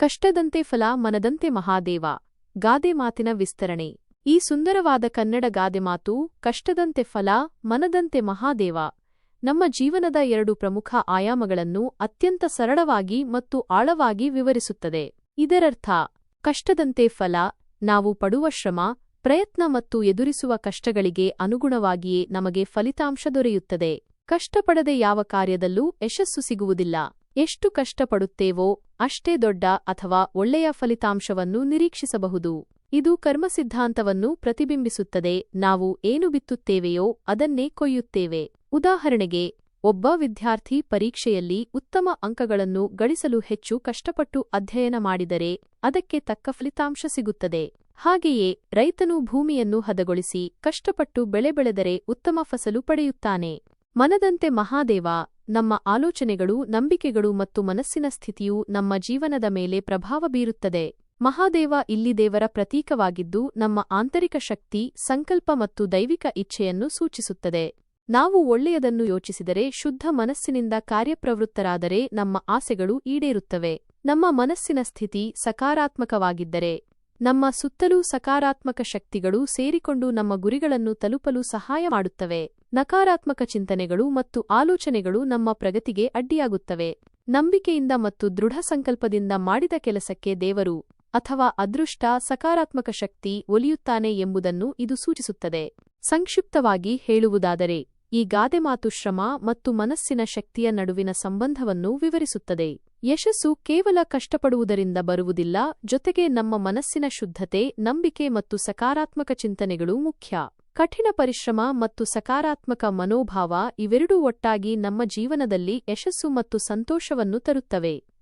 ಕಷ್ಟದಂತೆ ಫಲ ಮನದಂತೆ ಮಹಾದೇವ. ಗಾದೆ ಮಾತಿನ ವಿಸ್ತರಣೆ. ಈ ಸುಂದರವಾದ ಕನ್ನಡ ಗಾದೆ ಮಾತು ಕಷ್ಟದಂತೆ ಫಲ ಮನದಂತೆ ಮಹಾದೇವ. ನಮ್ಮ ಜೀವನದ ಎರಡು ಪ್ರಮುಖ ಆಯಾಮಗಳನ್ನು ಅತ್ಯಂತ ಸರಳವಾಗಿ ಮತ್ತು ಆಳವಾಗಿ ವಿವರಿಸುತ್ತದೆ. ಇದರರ್ಥ, ಕಷ್ಟದಂತೆ ಫಲ, ನಾವು ಪಡುವ ಶ್ರಮ, ಪ್ರಯತ್ನ ಮತ್ತು ಎದುರಿಸುವ ಕಷ್ಟಗಳಿಗೆ ಅನುಗುಣವಾಗಿಯೇ ನಮಗೆ ಫಲಿತಾಂಶ ದೊರೆಯುತ್ತದೆ. ಕಷ್ಟಪಡದೆ ಯಾವ ಕಾರ್ಯದಲ್ಲೂ ಯಶಸ್ಸು ಸಿಗುವುದಿಲ್ಲ. ಎಷ್ಟು ಕಷ್ಟಪಡುತ್ತೇವೋ, ಅಷ್ಟೇ ದೊಡ್ಡ ಅಥವಾ ಒಳ್ಳೆಯ ಫಲಿತಾಂಶವನ್ನು ನಿರೀಕ್ಷಿಸಬಹುದು. ಇದು ಕರ್ಮಸಿದ್ಧಾಂತವನ್ನು ಪ್ರತಿಬಿಂಬಿಸುತ್ತದೆ. ನಾವು ಏನು ಬಿತ್ತುತ್ತೇವೆಯೋ, ಅದನ್ನೇ ಕೊಯ್ಯುತ್ತೇವೆ. ಉದಾಹರಣೆಗೆ, ಒಬ್ಬ ವಿದ್ಯಾರ್ಥಿ ಪರೀಕ್ಷೆಯಲ್ಲಿ ಉತ್ತಮ ಅಂಕಗಳನ್ನು ಗಳಿಸಲು ಹೆಚ್ಚು ಕಷ್ಟಪಟ್ಟು ಅಧ್ಯಯನ ಮಾಡಿದರೆ, ಅದಕ್ಕೆ ತಕ್ಕ ಫಲಿತಾಂಶ ಸಿಗುತ್ತದೆ. ಹಾಗೆಯೇ, ರೈತನು ಭೂಮಿಯನ್ನು ಹದಗೊಳಿಸಿ ಕಷ್ಟಪಟ್ಟು ಬೆಳೆ ಬೆಳೆದರೆ ಉತ್ತಮ ಫಸಲು ಪಡೆಯುತ್ತಾನೆ. ಮನದಂತೆ ಮಹಾದೇವ ನಮ್ಮ ಆಲೋಚನೆಗಳು, ನಂಬಿಕೆಗಳು ಮತ್ತು ಮನಸ್ಸಿನ ಸ್ಥಿತಿಯು ನಮ್ಮ ಜೀವನದ ಮೇಲೆ ಪ್ರಭಾವ ಬೀರುತ್ತದೆ. ಮಹಾದೇವ ಇಲ್ಲಿ ದೇವರ ಪ್ರತೀಕವಾಗಿದ್ದು, ನಮ್ಮ ಆಂತರಿಕ ಶಕ್ತಿ, ಸಂಕಲ್ಪ ಮತ್ತು ದೈವಿಕ ಇಚ್ಛೆಯನ್ನು ಸೂಚಿಸುತ್ತದೆ. ನಾವು ಒಳ್ಳೆಯದನ್ನು ಯೋಚಿಸಿದರೆ, ಶುದ್ಧ ಮನಸ್ಸಿನಿಂದ ಕಾರ್ಯಪ್ರವೃತ್ತರಾದರೆ ನಮ್ಮ ಆಸೆಗಳು ಈಡೇರುತ್ತವೆ. ನಮ್ಮ ಮನಸ್ಸಿನ ಸ್ಥಿತಿ ಸಕಾರಾತ್ಮಕವಾಗಿದ್ದರೆ, ನಮ್ಮ ಸುತ್ತಲೂ ಸಕಾರಾತ್ಮಕ ಶಕ್ತಿಗಳು ಸೇರಿಕೊಂಡು ನಮ್ಮ ಗುರಿಗಳನ್ನು ತಲುಪಲು ಸಹಾಯ ಮಾಡುತ್ತವೆ. ನಕಾರಾತ್ಮಕ ಚಿಂತನೆಗಳು ಮತ್ತು ಆಲೋಚನೆಗಳು ನಮ್ಮ ಪ್ರಗತಿಗೆ ಅಡ್ಡಿಯಾಗುತ್ತವೆ. ನಂಬಿಕೆಯಿಂದ ಮತ್ತು ದೃಢ ಸಂಕಲ್ಪದಿಂದ ಮಾಡಿದ ಕೆಲಸಕ್ಕೆ ದೇವರು ಅಥವಾ ಅದೃಷ್ಟ ಸಕಾರಾತ್ಮಕ ಶಕ್ತಿ ಒಲಿಯುತ್ತಾನೆ ಎಂಬುದನ್ನು ಇದು ಸೂಚಿಸುತ್ತದೆ. ಸಂಕ್ಷಿಪ್ತವಾಗಿ ಹೇಳುವುದಾದರೆ, ಈ ಗಾದೆ ಮಾತು ಶ್ರಮ ಮತ್ತು ಮನಸ್ಸಿನ ಶಕ್ತಿಯ ನಡುವಿನ ಸಂಬಂಧವನ್ನು ವಿವರಿಸುತ್ತದೆ. ಯಶಸ್ಸು ಕೇವಲ ಕಷ್ಟಪಡುವುದರಿಂದ ಬರುವುದಿಲ್ಲ, ಜೊತೆಗೆ ನಮ್ಮ ಮನಸ್ಸಿನ ಶುದ್ಧತೆ, ನಂಬಿಕೆ ಮತ್ತು ಸಕಾರಾತ್ಮಕ ಚಿಂತನೆಗಳು ಮುಖ್ಯ. ಕಠಿಣ ಪರಿಶ್ರಮ ಮತ್ತು ಸಕಾರಾತ್ಮಕ ಮನೋಭಾವ ಇವೆರಡೂ ಒಟ್ಟಾಗಿ ನಮ್ಮ ಜೀವನದಲ್ಲಿ ಯಶಸ್ಸು ಮತ್ತು ಸಂತೋಷವನ್ನು ತರುತ್ತವೆ.